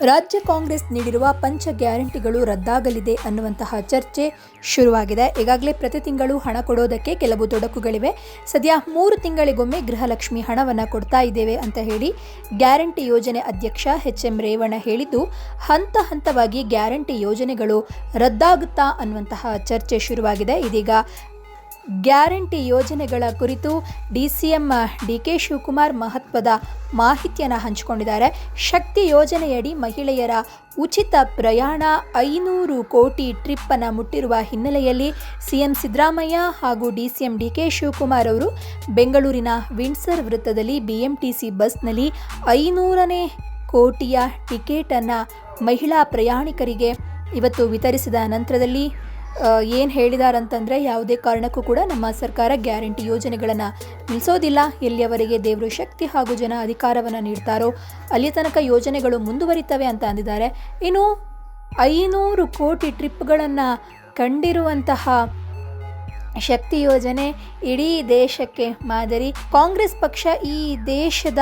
ರಾಜ್ಯ ಕಾಂಗ್ರೆಸ್ ನೀಡಿರುವ ಪಂಚ ಗ್ಯಾರಂಟಿಗಳು ರದ್ದಾಗಲಿದೆ ಅನ್ನುವಂತಹ ಚರ್ಚೆ ಶುರುವಾಗಿದೆ. ಈಗಾಗಲೇ ಪ್ರತಿ ತಿಂಗಳು ಹಣ ಕೊಡೋದಕ್ಕೆ ಕೆಲವು ತೊಡಕುಗಳಿವೆ. ಸದ್ಯ ಮೂರು ತಿಂಗಳಿಗೊಮ್ಮೆ ಗೃಹಲಕ್ಷ್ಮಿ ಹಣವನ್ನು ಕೊಡ್ತಾ ಇದ್ದೇವೆ ಅಂತ ಹೇಳಿ ಗ್ಯಾರಂಟಿ ಯೋಜನೆ ಅಧ್ಯಕ್ಷ ಎಚ್ ಎಂ ರೇವಣ್ಣ ಹೇಳಿದ್ದು, ಹಂತ ಹಂತವಾಗಿ ಗ್ಯಾರಂಟಿ ಯೋಜನೆಗಳು ರದ್ದಾಗುತ್ತಾ ಅನ್ನುವಂತಹ ಚರ್ಚೆ ಶುರುವಾಗಿದೆ. ಇದೀಗ ಗ್ಯಾರಂಟಿ ಯೋಜನೆಗಳ ಕುರಿತು D C M D K Shivakumar ಮಹತ್ವದ ಮಾಹಿತಿಯನ್ನು ಹಂಚಿಕೊಂಡಿದ್ದಾರೆ. ಶಕ್ತಿ ಯೋಜನೆಯಡಿ ಮಹಿಳೆಯರ ಉಚಿತ ಪ್ರಯಾಣ ಐನೂರು ಕೋಟಿ ಟ್ರಿಪ್ ಅನ್ನು ಮುಟ್ಟಿರುವ ಹಿನ್ನೆಲೆಯಲ್ಲಿ ಸಿಎಂ ಸಿದ್ದರಾಮಯ್ಯ ಹಾಗೂ D C M D K Shivakumar ಅವರು ಬೆಂಗಳೂರಿನ ವಿಂಡ್ಸರ್ ವೃತ್ತದಲ್ಲಿ ಬಿಎಂಟಿಸಿ ಬಸ್ನಲ್ಲಿ ಐನೂರನೇ ಕೋಟಿಯ ಟಿಕೆಟನ್ನು ಮಹಿಳಾ ಪ್ರಯಾಣಿಕರಿಗೆ ಇವತ್ತು ವಿತರಿಸಿದ ನಂತರದಲ್ಲಿ ಏನು ಹೇಳಿದಾರಂತಂದರೆ ಯಾವುದೇ ಕಾರಣಕ್ಕೂ ಕೂಡ ನಮ್ಮ ಸರ್ಕಾರ ಗ್ಯಾರಂಟಿ ಯೋಜನೆಗಳನ್ನು ನಿಲ್ಲಿಸೋದಿಲ್ಲ ಎಲ್ಲಿಯವರೆಗೆ ದೇವರು ಶಕ್ತಿ ಹಾಗೂ ಜನ ಅಧಿಕಾರವನ್ನು ನೀಡ್ತಾರೋ ಅಲ್ಲಿ ತನಕ ಯೋಜನೆಗಳು ಮುಂದುವರಿತವೆ ಅಂತ ಅಂದಿದ್ದಾರೆ. ಇನ್ನು ಐನೂರು ಕೋಟಿ ಟ್ರಿಪ್ಗಳನ್ನು ಕಂಡಿರುವಂತಹ ಶಕ್ತಿ ಯೋಜನೆ ಇಡೀ ದೇಶಕ್ಕೆ ಮಾದರಿ. ಕಾಂಗ್ರೆಸ್ ಪಕ್ಷ ಈ ದೇಶದ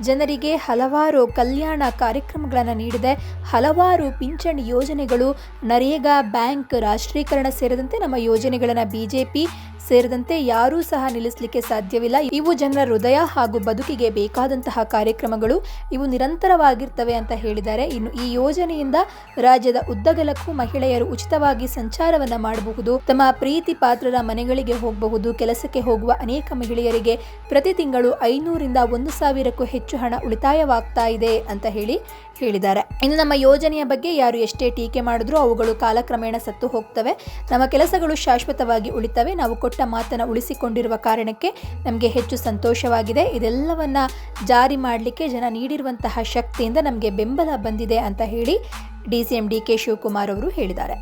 ಜನರಿಗೆ ಹಲವಾರು ಕಲ್ಯಾಣ ಕಾರ್ಯಕ್ರಮಗಳನ್ನು ನೀಡಿದೆ. ಹಲವಾರು ಪಿಂಚಣಿ ಯೋಜನೆಗಳು ನರೇಗಾ ಬ್ಯಾಂಕ್ ರಾಷ್ಟ್ರೀಕರಣ ಸೇರಿದಂತೆ ನಮ್ಮ ಯೋಜನೆಗಳನ್ನು ಬಿ ಜೆ ಪಿ ಸೇರಿದಂತೆ ಯಾರೂ ಸಹ ನಿಲ್ಲಿಸಲಿಕ್ಕೆ ಸಾಧ್ಯವಿಲ್ಲ. ಇವು ಜನರ ಹೃದಯ ಹಾಗೂ ಬದುಕಿಗೆ ಬೇಕಾದಂತಹ ಕಾರ್ಯಕ್ರಮಗಳು. ಇವು ನಿರಂತರವಾಗಿರ್ತವೆ ಅಂತ ಹೇಳಿದ್ದಾರೆ. ಇನ್ನು ಈ ಯೋಜನೆಯಿಂದ ರಾಜ್ಯದ ಉದ್ದಗಲಕ್ಕೂ ಮಹಿಳೆಯರು ಉಚಿತವಾಗಿ ಸಂಚಾರವನ್ನ ಮಾಡಬಹುದು. ತಮ್ಮ ಪ್ರೀತಿ ಪಾತ್ರರ ಮನೆಗಳಿಗೆ ಹೋಗಬಹುದು. ಕೆಲಸಕ್ಕೆ ಹೋಗುವ ಅನೇಕ ಮಹಿಳೆಯರಿಗೆ ಪ್ರತಿ ತಿಂಗಳು ಐನೂರಿಂದ ಒಂದು ಸಾವಿರಕ್ಕೂ ಹೆಚ್ಚು ಹಣ ಉಳಿತಾಯವಾಗ್ತಾ ಇದೆ ಅಂತ ಹೇಳಿ ಹೇಳಿದ್ದಾರೆ. ಇನ್ನು ನಮ್ಮ ಯೋಜನೆಯ ಬಗ್ಗೆ ಯಾರು ಎಷ್ಟೇ ಟೀಕೆ ಮಾಡಿದ್ರೂ ಅವುಗಳು ಕಾಲಕ್ರಮೇಣ ಸತ್ತು ಹೋಗ್ತವೆ. ನಮ್ಮ ಕೆಲಸಗಳು ಶಾಶ್ವತವಾಗಿ ಉಳಿತವೆ. ನಾವು ಕೊಟ್ಟ ಮಾತನ್ನು ಉಳಿಸಿಕೊಂಡಿರುವ ಕಾರಣಕ್ಕೆ ನಮಗೆ ಹೆಚ್ಚು ಸಂತೋಷವಾಗಿದೆ. ಇದೆಲ್ಲವನ್ನ ಜಾರಿ ಮಾಡಲಿಕ್ಕೆ ಜನ ನೀಡಿರುವಂತಹ ಶಕ್ತಿಯಿಂದ ನಮಗೆ ಬೆಂಬಲ ಬಂದಿದೆ ಅಂತ ಹೇಳಿ D C M D K Shivakumar ಅವರು ಹೇಳಿದ್ದಾರೆ.